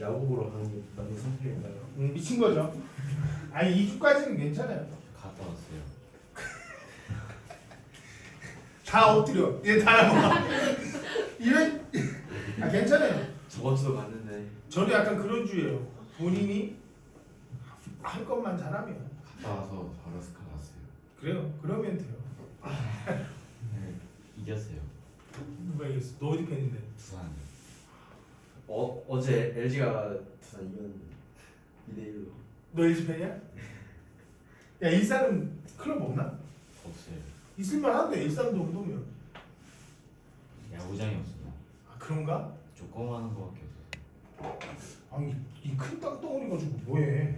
야구 보러 가는 게 맞는 선택인가요? 음, 미친 거죠. 아니 2주까지는 괜찮아요. 갔다 왔어요. 다 엎드려. 얘다 뭐. 이런 아 괜찮아요. 저번 주도 갔는데 저도 약간 그런 주예요. 본인이 할 것만 잘하면 갔다 와서 바로 스카 갔어요. 그래요. 그러면 돼요. 네, 이겼어요. 누가 이겼어? 너 어디 팬인데? 부산. 어 어제 LG가 두산 이겼는데 2대 1로. 너 LG 팬이야? 야 일산은 클럽 없나? 없어요. 있을만한데 일산 정도면. 야구장이 없어요. 아 그런가? 조그마한 거밖에 없어요. 아니 이 큰 땅덩어리 가지고 뭐해?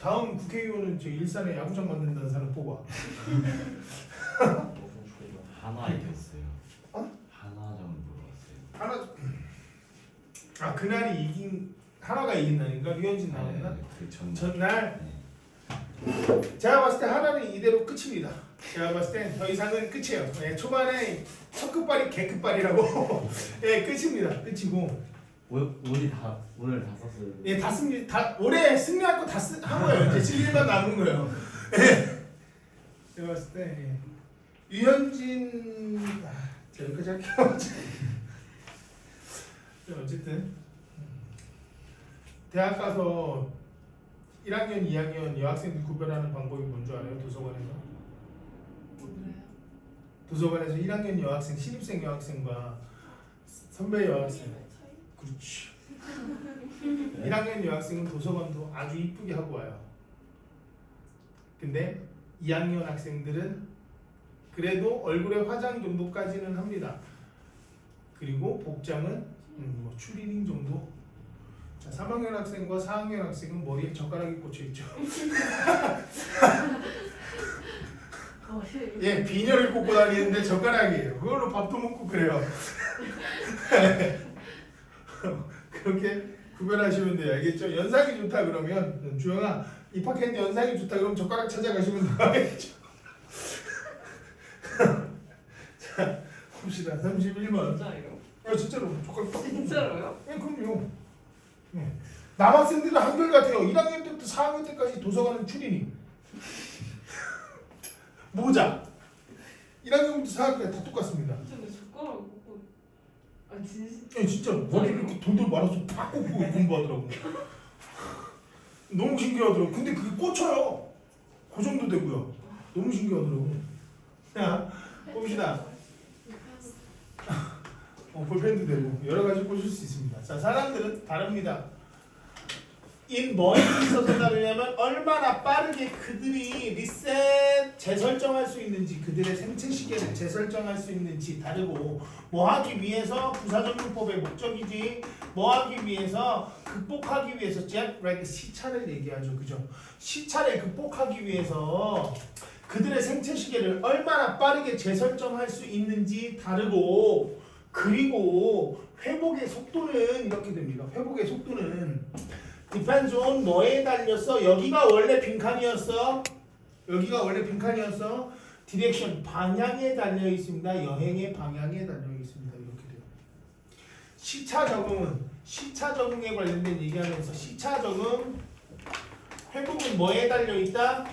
다음 국회의원은 저 일산에 야구장 만든다는 사람 뽑아. 하나요. 어? 하나점 물어봤어요. 하나 아 그날이 이긴 하나가 이긴 날인가 류현진 나왔나? 네, 그 전날. 전날 네. 제가 봤을 때 하나는 이대로 끝입니다. 제가 봤을 때더 이상은 끝이에요. 예, 초반에 첫 끝발이 개 끝발이라고 예 끝입니다. 끝이고 오- 우리 다 오늘 다 썼어요. 예, 다 승리 다 올해 승리할 거 다 한 거예요. 이제 실리만 남은 거예요. 예. 제가 봤을 때 예. 유현진 아, 제가 여기까지 할게요. 네, 어쨌든 대학 가서 1학년, 2학년 여학생들 구별하는 방법이 뭔 줄 알아요? 도서관에서. 도서관에서 1학년 여학생, 신입생 여학생과 선배 여학생? 그렇지. 1학년 여학생은 도서관도 아주 이쁘게 하고 와요. 근데 2학년 학생들은 그래도 얼굴에 화장 정도까지는 합니다. 그리고 복장은 음, 뭐 추리닝 정도. 자, 3학년 학생과 4학년 학생은 머리에 젓가락이 꽂혀 있죠. 어, 실- 예, 비녀를 꽂고 다니는데 젓가락이에요. 그걸로 밥도 먹고 그래요. 그렇게 구별하시면 돼요. 알겠죠? 연상이 좋다 그러면 음, 주영아 입학했는데 연상이 좋다 그러면 젓가락 찾아가시면 돼요. 알겠죠? 자, 봅시다. 31번. 진짜요? 아, 진짜로 젓가락 딱 진짜로요? 예, 그럼요. 예. 남학생들은 한결같아요. 1학년 때부터 4학년 때까지 도서관은 추리닝. 모자. 1학년부터 4학년까지 다 똑같습니다. 근데 젓가락 먹고 아 진심 예, 진짜 머리를 이렇게 돌돌 말아서 팍 꽂고 공부하더라고. 너무 신기하더라고. 근데 그게 꽂혀요. 그 정도 되고요. 너무 신기하더라고. 자, 봅시다. 어, 볼펜도 되고 여러 가지 꽂을 수 있습니다. 자, 사람들은 다릅니다. 이 뭐에 있어서 다르냐면 얼마나 빠르게 그들이 리셋 재설정할 수 있는지 그들의 생체 시계를 재설정할 수 있는지 다르고 뭐 하기 위해서 부사전문법의 목적이지 뭐 하기 위해서 극복하기 위해서 잭 레그 시차를 얘기하죠 그죠 시차를 극복하기 위해서 그들의 생체 시계를 얼마나 빠르게 재설정할 수 있는지 다르고 그리고 회복의 속도는 이렇게 됩니다 회복의 속도는 on 뭐에 달렸어 여기가 원래 빈칸이었어 여기가 원래 빈칸이었어 디렉션 방향에 달려 있습니다. 여행의 방향에 달려 있습니다. 이렇게 돼요. 시차 적응은 시차 적응에 관련된 얘기하면서 시차 적응 회복은 뭐에 달려 있다?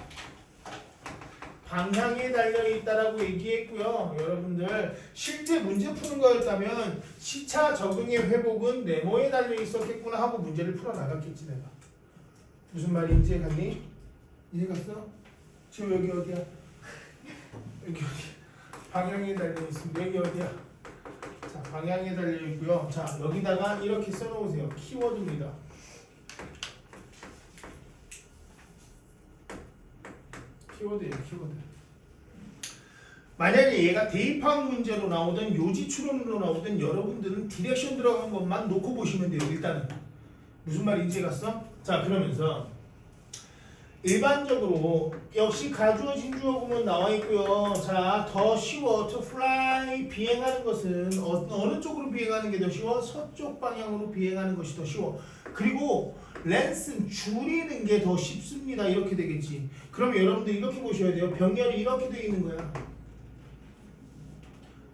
방향에 달려 있다라고 얘기했고요. 여러분들 실제 문제 푸는 거였다면 시차 적응의 회복은 네모에 달려 있었겠구나 하고 문제를 풀어 나갔겠지 내가. 무슨 말인지 갔니? 이해 갔어? 지금 여기 어디야? 여기 어디? 방향에 달려 있습니다. 여기 어디야? 자, 방향에 달려 있고요. 자, 여기다가 이렇게 써놓으세요. 키워드입니다. 키워드예요, 키워드. 만약에 얘가 대입학 문제로 나오든 요지 추론으로 나오든 여러분들은 디렉션 들어간 것만 놓고 보시면 돼요. 일단은 무슨 말인지 갔어? 자, 그러면서 일반적으로 역시 가주어 진주어 구문 나와 있고요. 자, 더 쉬워. to fly 비행하는 것은 어, 어느 쪽으로 비행하는 게 더 쉬워? 서쪽 방향으로 비행하는 것이 더 쉬워. 그리고 랜스는 줄이는 게 더 쉽습니다. 이렇게 되겠지. 그럼 여러분들 이렇게 보셔야 돼요. 병렬이 이렇게 돼 있는 거야.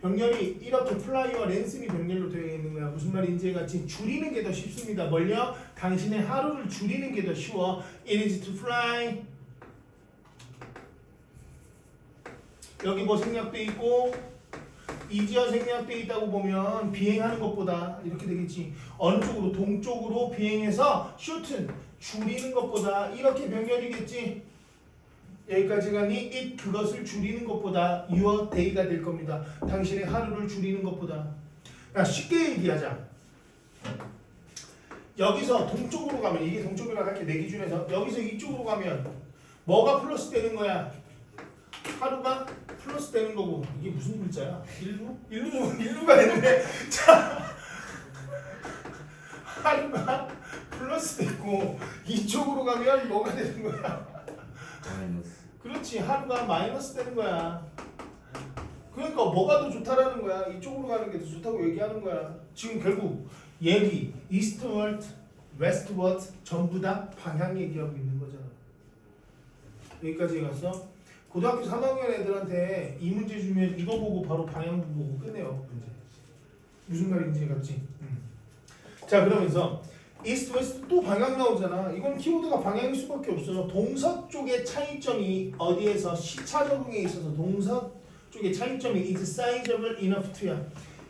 병렬이 이렇게 플라이와 랜슨이 병렬로 되어 있는 거야. 무슨 말인지 같이 줄이는 게 더 쉽습니다. 뭘요? 당신의 하루를 줄이는 게 더 쉬워. It is to fly. 여기 뭐 생략돼 있고 이지어 생략돼 있다고 보면 비행하는 것보다 이렇게 되겠지. 어느 쪽으로 동쪽으로 비행해서 슈튼 줄이는 것보다 이렇게 병렬이겠지. 여기까지 가니 it 그것을 줄이는 것보다 your day가 될 겁니다. 당신의 하루를 줄이는 것보다. 야, 쉽게 얘기하자. 여기서 동쪽으로 가면 이게 동쪽이라고 할게 내 기준에서 여기서 이쪽으로 가면 뭐가 플러스 되는 거야? 하루가 플러스 되는 거고 이게 무슨 글자야? 일루? 일루 일루가 되는데 자 하루가 플러스 되고 이쪽으로 가면 뭐가 되는 거야? 마이너스. 그렇지. 하루가 마이너스 되는 거야. 그러니까 뭐가 더 좋다라는 거야? 이쪽으로 가는 게 더 좋다고 얘기하는 거야. 지금 결국 얘기 eastward, westward 전부 다 방향 얘기하고 있는 거잖아. 여기까지 갔어 고등학교 3학년 애들한테 이 문제 주면 이거 보고 바로 방향 보고 끝내요 문제. 무슨 말인지 같지? 음. 자 그러면서 이스트 웨스트 또 방향 나오잖아. 이건 키워드가 방향일 수밖에 없어. 동서 쪽의 차이점이 어디에서 시차 적응에 있어서 동서 쪽의 차이점이 is sizable enough to야.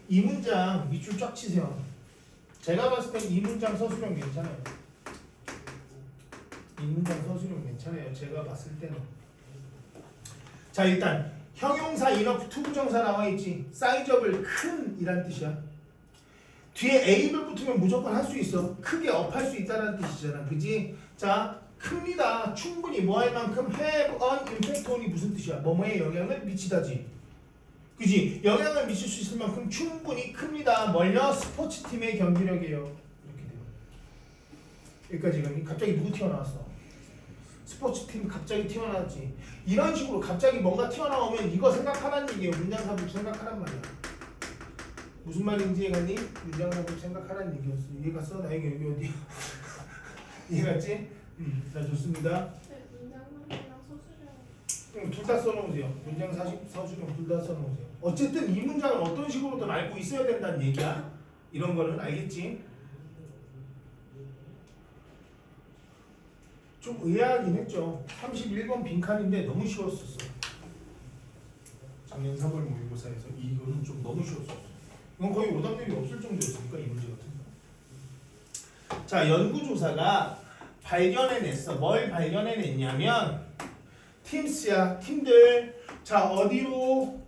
이 문장 밑줄 쫙 치세요. 제가 봤을 땐 이 문장 서술형 괜찮아요. 이 문장 서술형 괜찮아요. 제가 봤을 때는. 자 일단 형용사 enough to 부정사 나와 있지. sizable 큰 이란 뜻이야. 뒤에 ab을 붙으면 무조건 할 수 있어. 크게 업할 수 있다는 뜻이잖아. 그지? 자, 큽니다. 충분히 뭐 할 만큼 have an impact on이 무슨 뜻이야? 뭐뭐에 영향을 미치다지. 그지? 영향을 미칠 수 있을 만큼 충분히 큽니다. 멀려 스포츠 팀의 경기력이에요. 이렇게 돼요. 여기까지 갑자기 누구 튀어나왔어? 스포츠 팀 갑자기 튀어나왔지. 이런 식으로 갑자기 뭔가 튀어나오면 이거 생각하라는 얘기예요. 문장삽입 생각하란 말이야. 무슨 말인지 이해갔니? 문장삽입 생각하라는 얘기였어. 이해갔어? 나 여기 여기 어디야? 이해갔지? 음, 자 좋습니다. 네. 음, 둘다 써놓으세요. 문장 사실 서술형 둘다 써놓으세요. 어쨌든 이 문장을 어떤 식으로든 알고 있어야 된다는 얘기야. 이런 거는 알겠지? 좀 의아하긴 했죠. 31번 빈칸인데 너무 쉬웠었어. 작년 3월 모의고사에서 이거는 좀 너무 쉬웠었어. 이건 거의 오답률이 없을 정도였으니까 이 문제 같은 거. 자 연구조사가 발견해냈어. 뭘 발견해냈냐면 팀스야 팀들 자 어디로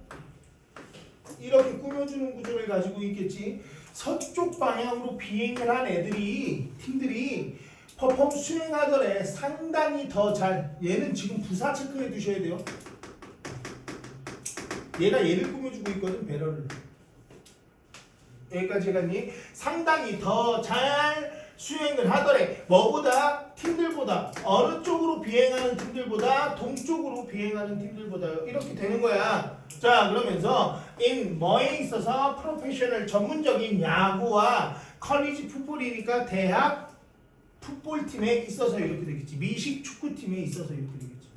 이렇게 꾸며주는 구조를 가지고 있겠지 서쪽 방향으로 비행을 한 애들이 팀들이 퍼폼 수행하더래 상당히 더 잘 얘는 지금 부사 체크해 두셔야 돼요 얘가 얘를 꾸며주고 있거든 배럴을 여기까지 갔니? 상당히 더 잘 수행을 하더래. 뭐보다 팀들보다 어느 쪽으로 비행하는 팀들보다 동쪽으로 비행하는 팀들보다 이렇게 되는 거야. 자 그러면서 in 뭐에 있어서 프로페셔널 전문적인 야구와 커리지 풋볼이니까 대학 풋볼팀에 있어서 이렇게 되겠지. 미식 축구팀에 있어서 이렇게 되겠지.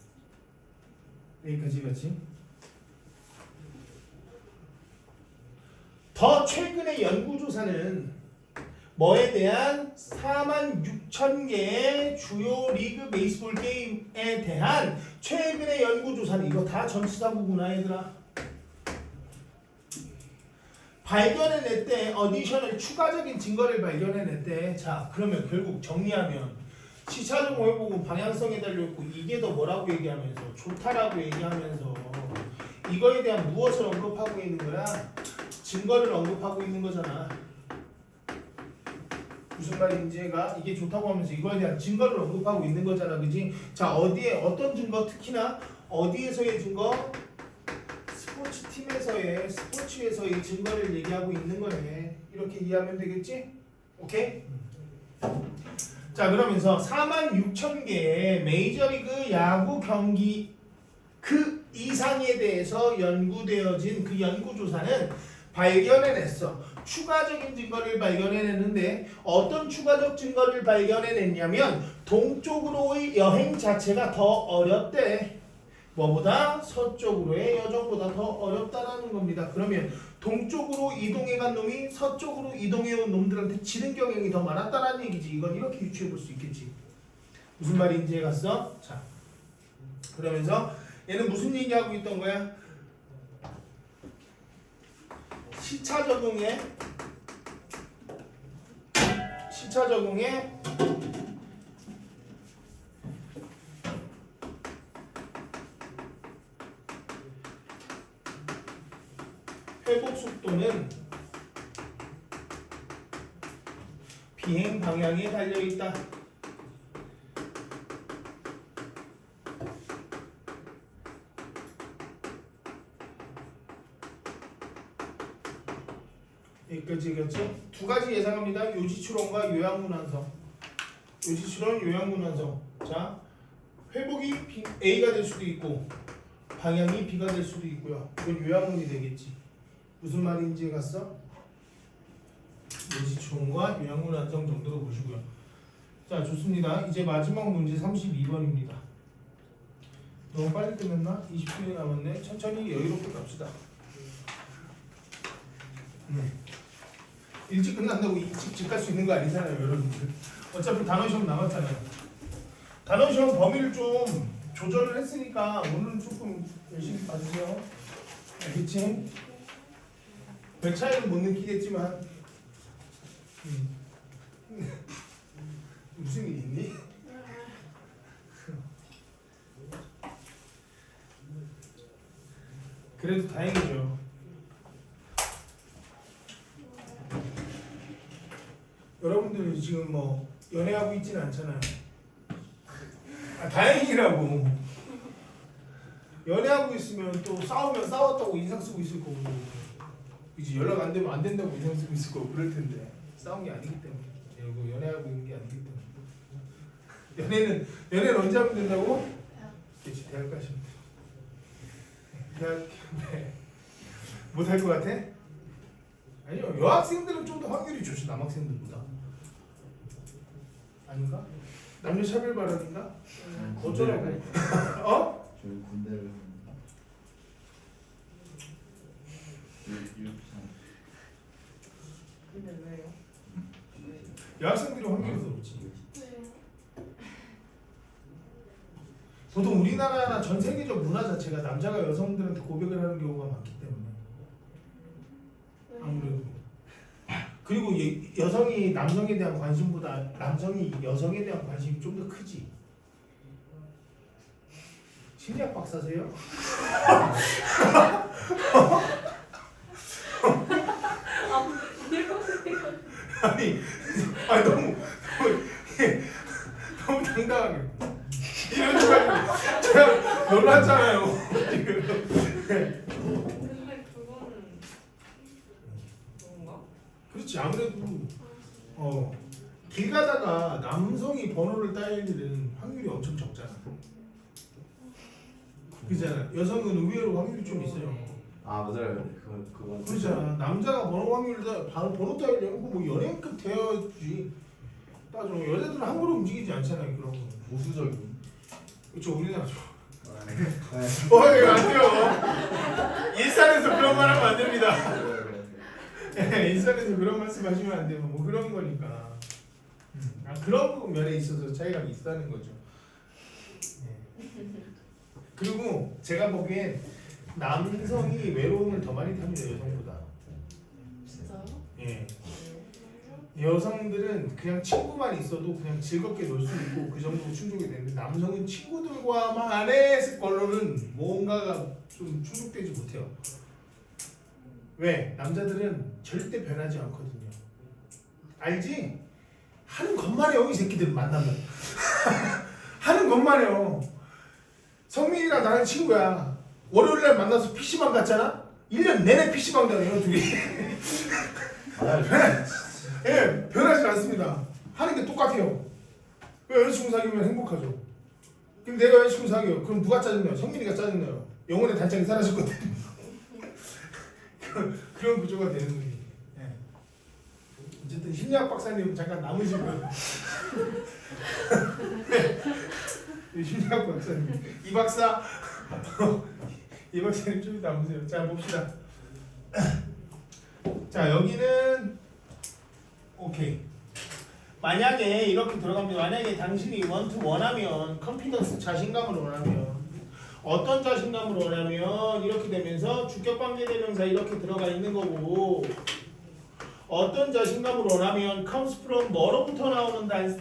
여기까지 같이 더 최근의 연구조사는 뭐에 대한 4만 6천 개의 주요 리그 베이스볼 게임에 대한 최근의 연구조사는 이거 다 전치사구구나 얘들아. 발견해냈대. 어디셔널 추가적인 증거를 발견해냈대. 자 그러면 결국 정리하면 시차적으로 해보고 방향성에 달려있고 이게 더 뭐라고 얘기하면서 좋다라고 얘기하면서 이거에 대한 무엇을 언급하고 있는 거야 증거를 언급하고 있는 거잖아. 무슨 말인지 가 이게 좋다고 하면서 이거에 대한 증거를 언급하고 있는 거잖아. 그지? 자 어디에 어떤 증거? 특히나 어디에서의 증거? 스포츠 팀에서의 스포츠에서의 증거를 얘기하고 있는 거네. 이렇게 이해하면 되겠지? 오케이? 자 그러면서 4만 6천 개의 메이저리그 야구 경기 그 이상에 대해서 연구되어진 그 연구조사는 발견해냈어. 추가적인 증거를 발견해냈는데 어떤 추가적 증거를 발견해냈냐면 동쪽으로의 여행 자체가 더 어렵대. 뭐보다 서쪽으로의 여정보다 더 어렵다라는 겁니다. 그러면 동쪽으로 이동해간 놈이 서쪽으로 이동해온 놈들한테 지는 경향이 더 많았다라는 얘기지. 이건 이렇게 유추해 볼 수 있겠지. 무슨 말인지 갔어? 자, 그러면서 얘는 무슨 얘기하고 있던 거야? 시차 적응에 시차 적응에 회복 속도는 비행 방향에 달려 있다. 여기까지겠죠? 두 가지 예상합니다. 요지추론과 요양문환성. 요지추론, 요양문환성. 자, 회복이 A가 될 수도 있고 방향이 B가 될 수도 있고요. 이건 요양문이 되겠지. 무슨 말인지 갔어? 요지추론과 요양문환성 정도로 보시고요. 자, 좋습니다. 이제 마지막 문제 32번입니다. 너무 빨리 끝냈나? 20분이 남았네. 천천히 여유롭게 갑시다. 네. 일찍 끝난다고 일찍 집 갈 수 있는 거 아니잖아요, 여러분들. 어차피 단어 시험 남았잖아요. 단어 시험 범위를 좀 조절을 했으니까 오늘은 조금 열심히 봐주세요. 알겠지? 별 차이는 못 느끼겠지만 음. 무슨 일 있니? 그래도 다행이죠. 여러분들 지금 뭐 연애하고 있지는 않잖아요. 아, 다행이라고. 연애하고 있으면 또 싸우면 싸웠다고 인상 쓰고 있을 거고, 이제 연락 안 되면 안 된다고 인상 쓰고 있을 거고 그럴 텐데 싸운 게 아니기 때문에 그리고 연애하고 있는 게 아니기 때문에 연애는 연애는 언제 하면 된다고? 그렇지 대학 가시면 돼. 대학 네. 못할 것 같아? 아니요 여학생들은 좀 더 확률이 좋지 남학생들보다 아닌가? 남녀 차별 발언인가? 어쩌라고? 어? 저희 군대를 갑니다. 근데 왜요? 여학생들이 확률이 더 높지 네. 보통 우리나라나 전 세계적 문화 자체가 남자가 여성들한테 고백을 하는 경우가 많기 때문에 아무래도 그리고 예- 여성이 남성에 대한 관심보다 남성이 여성에 대한 관심이 좀 더 크지. 심리학 박사세요? 아니, 아니 너무 너무, 예, 너무 당당하게. 이런 줄 알고 제가 놀랐잖아요 그렇지 아무래도 어, 길 가다가 남성이 번호를 따일 일은 확률이 엄청 적잖아 그잖아 여성은 의외로 확률이 좀 있어요 아 맞아요. 그거 그거. 그렇잖아 남자가 번호 확률을 다 번호 따이려면 뭐 연예인급 되어야지 따져 여자들은 함부로 움직이지 않잖아요 그런 거 보수적인. 그렇죠 우리나라 좀 네. 어, 이거 안 돼요. 일산에서 그런 말 하면 안 됩니다. 예, 일산에서 그런 말씀 하시면 안 돼요. 뭐 그런 거니까. 음, 아, 그런 면에 있어서 차이가 있다는 거죠. 예. 그리고 제가 보기엔 남성이 외로움을 더 많이 탑니다, 여성보다. 진짜요? 예. 여성들은 그냥 친구만 있어도 그냥 즐겁게 놀 수 있고 그 정도로 충족이 되는데 남성은 친구들과만의 걸로는 뭔가가 좀 충족되지 못해요. 왜? 남자들은 절대 변하지 않거든요. 알지? 하는 것만 해요, 이 새끼들 만나면. 하는 것만 해요. 성민이랑 나랑 친구야. 월요일날 만나서 PC방 갔잖아? 1년 내내 PC방 다녀요, 둘이. 예, 변하지 않습니다. 하는 게 똑같아요. 왜 여자친구 사귀면 행복하죠? 그럼 내가 여자친구 사귀어. 그럼 누가 짜증나요? 성민이가 짜증나요. 영혼의 단짝이 같아요. 그런- 그런 구조가 되는 거지. 예. 어쨌든 심리학 박사님 잠깐 남으시고요. 이 심리학 박사님. 이 박사. 이 박사님 좀 남으세요. 자 봅시다. 자 여기는 오케이. 만약에 이렇게 들어갑니다. 만약에 당신이 원투 원하면 컨피던스 자신감을 원하면 어떤 자신감을 원하면 이렇게 되면서 주격 관계 대명사 이렇게 들어가 있는 거고 어떤 자신감을 원하면 comes from 뭐로부터 나오는 달,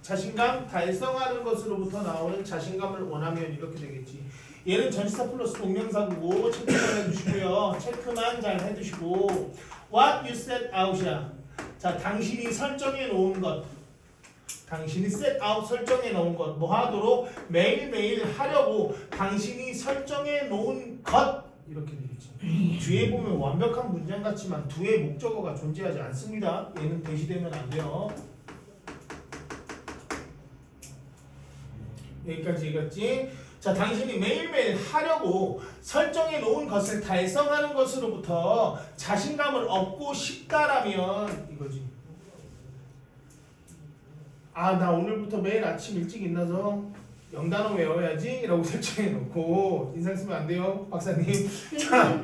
자신감 달성하는 것으로부터 나오는 자신감을 원하면 이렇게 되겠지. 얘는 전치사 플러스 동명사고 체크만 해두시고요. 체크만 잘 해두시고 what you set out이야. 자, 당신이 설정해 놓은 것. 당신이 out 설정해 놓은 것. 뭐 하도록 매일매일 하려고 당신이 설정해 놓은 것. 이렇게 되겠지. 뒤에 보면 완벽한 문장 같지만 뒤에 목적어가 존재하지 않습니다. 얘는 대시되면 안 돼요. 여기까지 읽었지? 자, 당신이 매일매일 하려고 설정해 놓은 것을 달성하는 것으로부터 자신감을 얻고 싶다라면 이거지. 아, 나 오늘부터 매일 아침 일찍 일어나서 영단어 외워야지 라고 설정해 놓고 인상 쓰면 안 돼요, 박사님. 자,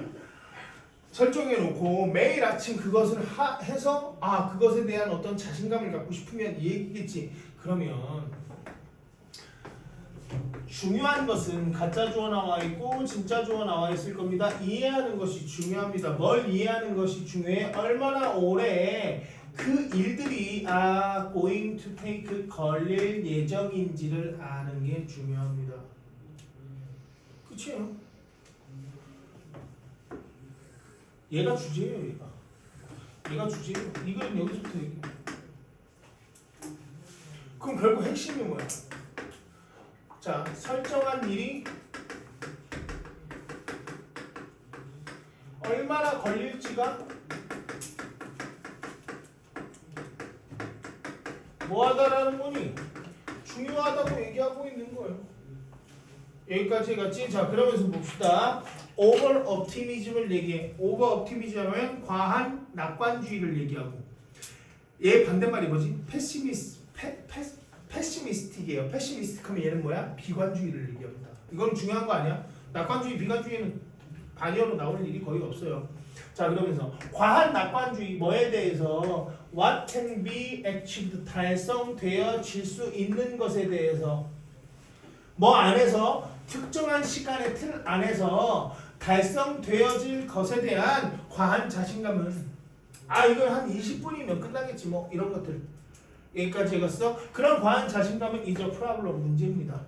설정해 놓고 매일 아침 그것을 하, 해서 아, 그것에 대한 어떤 자신감을 갖고 싶으면 이 얘기겠지. 그러면 중요한 것은 가짜 주어 나와 있고 진짜 주어 나와 있을 겁니다. 이해하는 것이 중요합니다. 뭘 이해하는 것이 중요해? 얼마나 오래 그 일들이 아 going to take 걸릴 예정인지를 아는 게 중요합니다. 그치요? 얘가 주제예요, 얘가. 얘가 주제예요. 이건 여기서부터 얘기. 그럼 결국 핵심이 뭐야? 자, 설정한 일이 얼마나 걸릴지가 뭐하다라는 거니 중요하다고 얘기하고 있는 거예요. 여기까지 해갔지? 자, 그러면서 봅시다. 오버 옵티미즘을 얘기해. 오버 옵티미즘은 과한 낙관주의를 얘기하고 얘 반대말이 뭐지? 패시미스 패, 패, 패시미스틱이에요. 패시미스틱하면 얘는 뭐야? 비관주의를 얘기합니다. 이건 중요한 거 아니야? 낙관주의, 비관주의는 반여로 나올 일이 거의 없어요. 자 그러면서 과한 낙관주의 뭐에 대해서 what can be achieved 달성되어질 수 있는 것에 대해서 뭐 안에서 특정한 시간의 틀 안에서 달성되어질 것에 대한 과한 자신감은 아 이걸 한 20분이면 끝나겠지 뭐 이런 것들 여기까지 읽었어? 그런 과한 자신감은 이제 프라블럼 문제입니다.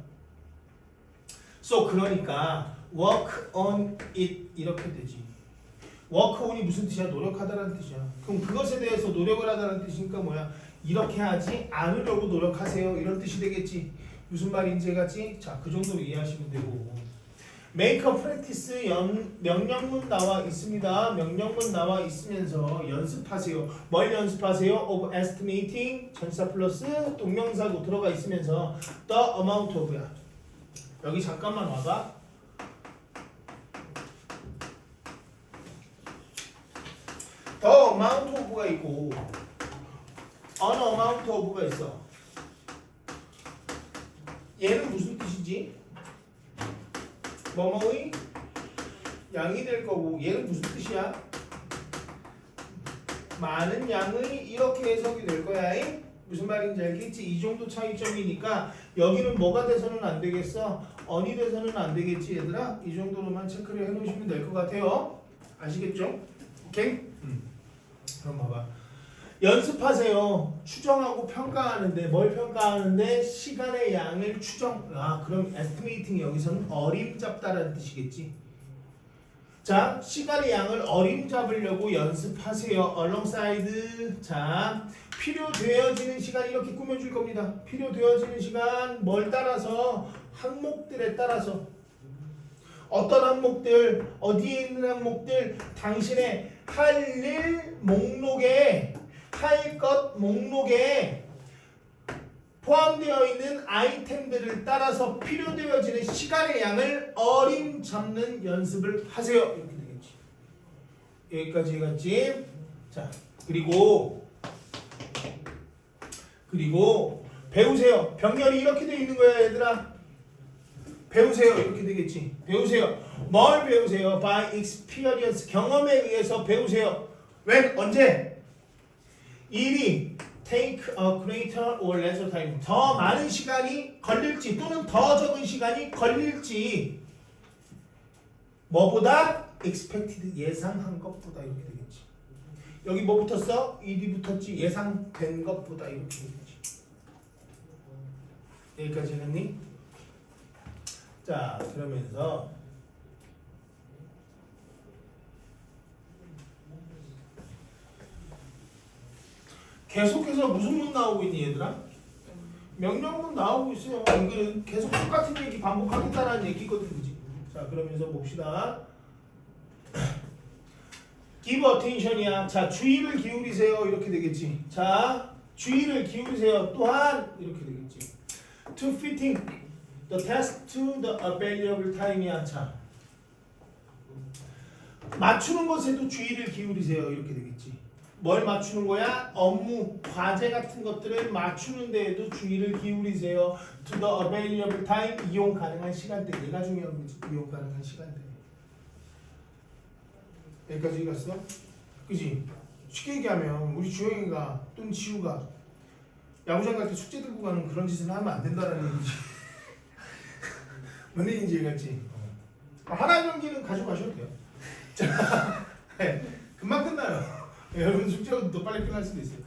So 그러니까 work on it 이렇게 되지. On이 무슨 뜻이야? 노력하다라는 뜻이야. 그럼 그것에 대해서 노력을 하다는 뜻이니까 뭐야? 이렇게 하지 않으려고 노력하세요. 이런 뜻이 되겠지. 무슨 말인지 같지? 자, 그 정도로 이해하시면 되고. a practice 연, 명령문 나와 있습니다. 명령문 나와 있으면서 연습하세요. 뭘 연습하세요? of estimating 전사 플러스 동명사고 들어가 있으면서 the amount of야. 여기 잠깐만 와봐. the amount of가 있고 an amount of가 있어. 얘는 무슨 뜻이지? 뭐뭐의 양이 될 거고 얘는 무슨 뜻이야? 많은 양의 이렇게 해석이 될 거야. 잉? 무슨 말인지 알겠지? 이 정도 차이점이니까 여기는 뭐가 돼서는 안 되겠어? 언이 돼서는 안 되겠지 얘들아? 이 정도로만 체크를 해놓으시면 될 것 같아요. 아시겠죠? 오케이? 그럼 봐봐. 연습하세요. 추정하고 평가하는데 뭘 평가하는데 시간의 양을 추정. 아 그럼 estimating 여기서는 어림잡다라는 뜻이겠지. 자 시간의 양을 어림잡으려고 연습하세요. alongside 자 필요되어지는 시간 이렇게 꾸며줄 겁니다. 필요되어지는 시간 뭘 따라서 항목들에 따라서 어떤 항목들 어디에 있는 항목들 당신의 할 일 목록에 할 것 목록에 포함되어 있는 아이템들을 따라서 필요되어지는 시간의 양을 어림잡는 연습을 하세요. 이렇게 되겠지. 여기까지 해갔지. 자 그리고 그리고 배우세요. 병렬이 이렇게 되어 있는 거야, 얘들아. 배우세요. 이렇게 되겠지. 배우세요. 뭘 배우세요? By experience 경험에 의해서 배우세요. when 언제 일이 take a greater or lesser time 더 많은 시간이 걸릴지 또는 더 적은 시간이 걸릴지 뭐보다 expected 예상한 것보다 이렇게 되겠지. 여기 뭐 붙었어? 일이 붙었지 예상된 것보다 이렇게 되겠지. 여기까지 했니? 자 그러면서 계속해서 무슨 문 나오고 있니 얘들아? 명령문 나오고 있어요. 이거는 계속 똑같은 얘기 반복하겠다라는 얘기거든, 그지? 자, 그러면서 봅시다. give attention이야. 자, 주의를 기울이세요. 이렇게 되겠지. 자, 주의를 기울이세요. 또한 이렇게 되겠지. To fitting the task to the available time이야. 자, 맞추는 것에도 주의를 기울이세요. 이렇게 되겠지. 뭘 맞추는 거야? 업무, 과제 같은 것들을 맞추는 데에도 주의를 기울이세요. To the available time, 이용 가능한 시간대. 얘가 중요한 거지. 이용 가능한 시간대. 여기까지 읽었어? 그지? 쉽게 얘기하면 우리 주영이가 또는 지우가 야구장 갈 때 숙제 들고 가는 그런 짓은 하면 안 된다는 얘기지. 뭔 얘기인지 얘기했지? 어. 하나 경기는 가져가셔도 돼요. 자, 네, 금방 끝나요. 예, 여러분 숙제가 더 빨리 끝날 수도 있어요.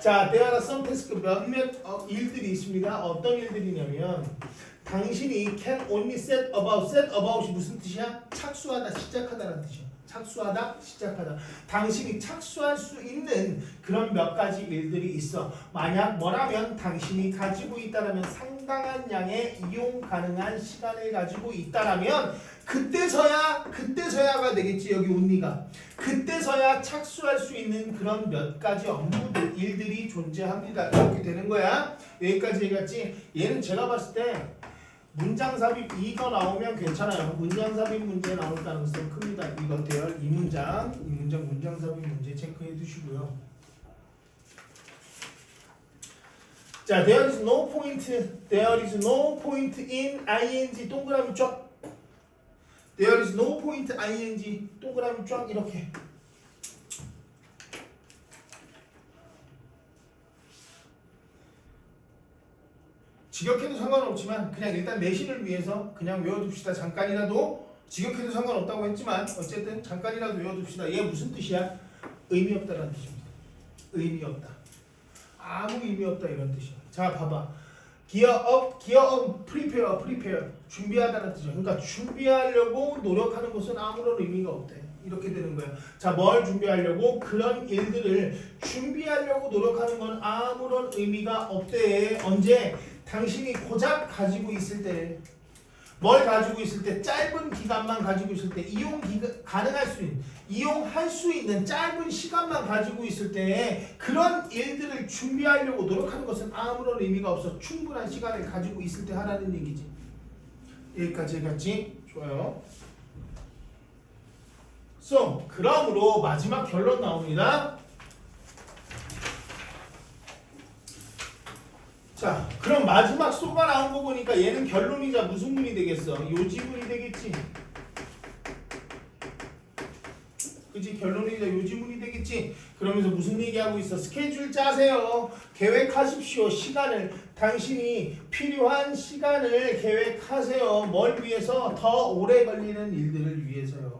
자, some task 몇몇 어, 일들이 있습니다. 어떤 일들이냐면 당신이 can only set about set about이 무슨 뜻이야? 착수하다, 시작하다라는 뜻이야. 착수하다, 시작하다. 당신이 착수할 수 있는 그런 몇 가지 일들이 있어. 만약 뭐라면 당신이 가지고 있다라면 상당한 양의 이용 가능한 시간을 가지고 있다라면 그때서야 그때서야가 되겠지 여기 온니가 그때서야 착수할 수 있는 그런 몇 가지 업무들 일들이 존재합니다 이렇게 되는 거야 여기까지 얘기했지 얘는 제가 봤을 때 문장 삽입 이거 나오면 괜찮아요. 문장 삽입 문제 나올 가능성 큽니다. 이거 대열 이 문장 이 문장 문장 삽입 문제 체크해 두시고요. 자 there is no point there is no point in ing 동그라미 쫙 There is no point ing 동그라미 쫙 이렇게 직역해도 상관없지만 그냥 일단 내신을 위해서 그냥 외워둡시다 잠깐이라도 직역해도 상관없다고 했지만 어쨌든 잠깐이라도 외워둡시다 얘 무슨 뜻이야? 의미 없다라는 뜻입니다 의미 없다 아무 의미 없다 이런 뜻이야 자 봐봐 기어 업, 기어 업, 프리페어, 프리페어 준비하다는 뜻이야. 그러니까 준비하려고 노력하는 것은 아무런 의미가 없대. 이렇게 되는 거야. 자, 뭘 준비하려고? 그런 일들을 준비하려고 노력하는 건 아무런 의미가 없대. 언제? 당신이 고작 가지고 있을 때. 뭘 가지고 있을 때 짧은 기간만 가지고 있을 때 이용 기간 가능할 수 있는 이용할 수 있는 짧은 시간만 가지고 있을 때 그런 일들을 준비하려고 노력하는 것은 아무런 의미가 없어. 충분한 시간을 가지고 있을 때 하라는 얘기지. 여기까지 해갔지? 좋아요. So 그러므로 마지막 결론 나옵니다 자, 그럼 마지막 소가 나온 거 보니까 얘는 결론이자 무슨 문이 되겠어? 요지문이 되겠지. 그지 결론이자 요지문이 되겠지. 그러면서 무슨 얘기하고 있어? 스케줄 짜세요. 계획하십시오. 시간을 당신이 필요한 시간을 계획하세요. 뭘 위해서? 더 오래 걸리는 일들을 위해서요.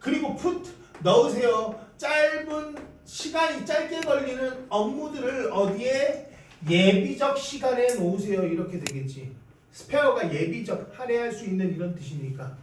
그리고 put 넣으세요. 짧은 시간이 짧게 걸리는 업무들을 어디에 예비적 시간에 놓으세요. 이렇게 되겠지. 스페어가 예비적 할애할 수 있는 이런 뜻이니까.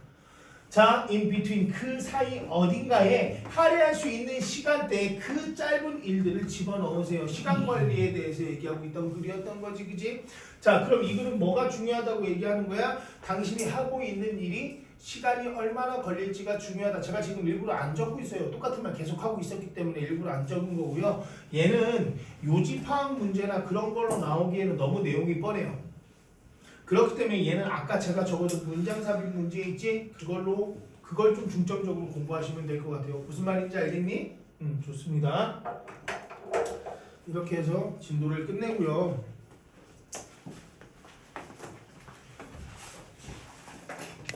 자, in between 그 사이 어딘가에 할애할 수 있는 시간대에 그 짧은 일들을 집어넣으세요. 시간 관리에 대해서 얘기하고 있던 글이었던 거지, 그지? 자, 그럼 이 글은 뭐가 중요하다고 얘기하는 거야? 당신이 하고 있는 일이 시간이 얼마나 걸릴지가 중요하다. 제가 지금 일부러 안 적고 있어요. 똑같은 말 계속 하고 있었기 때문에 일부러 안 적은 거고요. 얘는 요지 파악 문제나 그런 걸로 나오기에는 너무 내용이 뻔해요. 그렇기 때문에 얘는 아까 제가 적어준 문장 삽입 문제 있지? 그걸로 그걸 좀 중점적으로 공부하시면 될 것 같아요. 무슨 말인지 알겠니? 음, 좋습니다. 이렇게 해서 진도를 끝내고요.